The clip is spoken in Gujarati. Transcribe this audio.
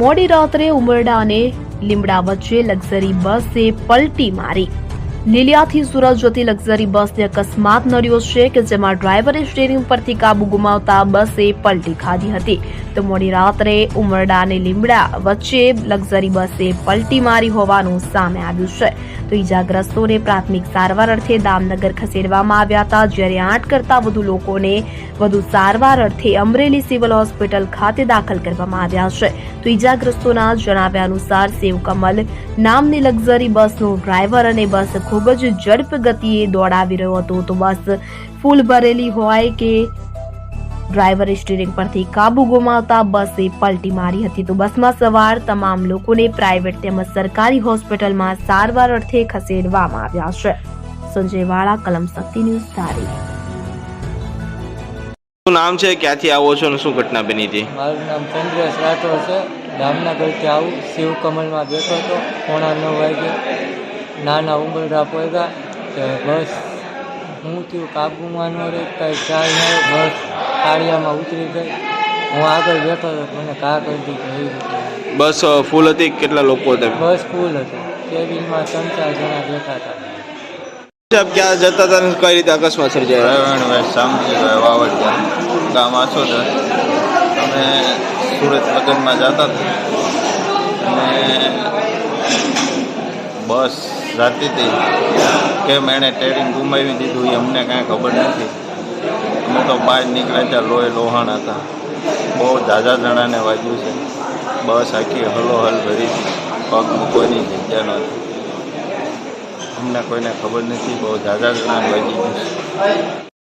મોડી રાત્રે ઉમરડા અને લીમડા વચ્ચે લક્ઝરી બસે પલટી મારી. લીલિયાથી સુરત જતી લક્ઝરી બસને અકસ્માત નડ્યો છે કે જેમાં ડ્રાઈવરે સ્ટેરિંગ પરથી કાબુ ગુમાવતા બસે પલટી ખાધી હતી. તો મોડી રાત્રે ઉમરડા અને લીમડા વચ્ચે લક્ઝરી બસે પલટી મારી હોવાનું સામે આવ્યું છે. તો ઈજાગ્રસ્તોને પ્રાથમિક સારવાર અર્થે દામનગર ખસેડવામાં આવ્યા હતા, જ્યારે આઠ કરતા વધુ લોકોને વધુ સારવાર અર્થે અમરેલી સિવિલ હોસ્પિટલ ખાતે દાખલ કરવામાં આવ્યા છે. તો ઈજાગ્રસ્તોના જણાવ્યા અનુસાર સેવ કમલ નામની લક્ઝરી બસનો ડ્રાઈવર અને બસ ખૂબ જ ઝડપ ગતિએ દોડાવી રહ્યો હતો. તો બસ ફૂલ ભરેલી હોય કે ડ્રાઈવરે સ્ટીરિંગ પરથી કાબુ ગુમાવતા બસે પલટી મારી હતી. તો બસમાં સવાર તમામ લોકોને પ્રાઇવેટ તેમજ સરકારી હોસ્પિટલમાં સારવાર અર્થે ખસેડવામાં આવ્યા છે. સંજય વાળા કલમ શક્તિ ન્યૂઝ ધારી નામ છે? ક્યાંથી આવો છો અને શું ઘટના બની હતી? મારું નામ ચંદ્રેશ રાઠોડ છે. જામનગરથી આવું શિવકમલમાં બેઠો હતો. પોણા નવ વાગે નાના ઉંબરડા પડ્યા કે બસ હું થયું કાબુમાં ન રહી કાંઈ ચાલ ન બસ કાળિયામાં ઉતરી ગઈ. હું આગળ બેઠો હતો મને કા કરી દીધું. બસ ફૂલ હતી કેટલા લોકો હતા? બસ ફૂલ હતી. કેબિનમાં ત્રણ ચાર જણા બેઠા હતા. સાહેબ ક્યાં જતા હતા કઈ રીતે અકસ્માત સર્જાયો? પ્રવીણભાઈ શામજીભાઈ વાવડિયા ગામ આસોદર. અમે સુરત લગ્નમાં જતા હતા. અને બસ જાતી કેમ એણે ટ્રેડિંગ ગુમાવી દીધું એ અમને કાંઈ ખબર નથી. અમે તો બહાર નીકળ્યા ત્યાં લોહી લોહાણ હતા. બહુ ઝાઝા જણાને વાગ્યું છે. બસ આખી હલોહલ ભરી, પગ મૂકવાની જગ્યા નહોતી. અમને કોઈને ખબર નથી, બહુ ઝાઝા જણાને વાગી ગયું છે.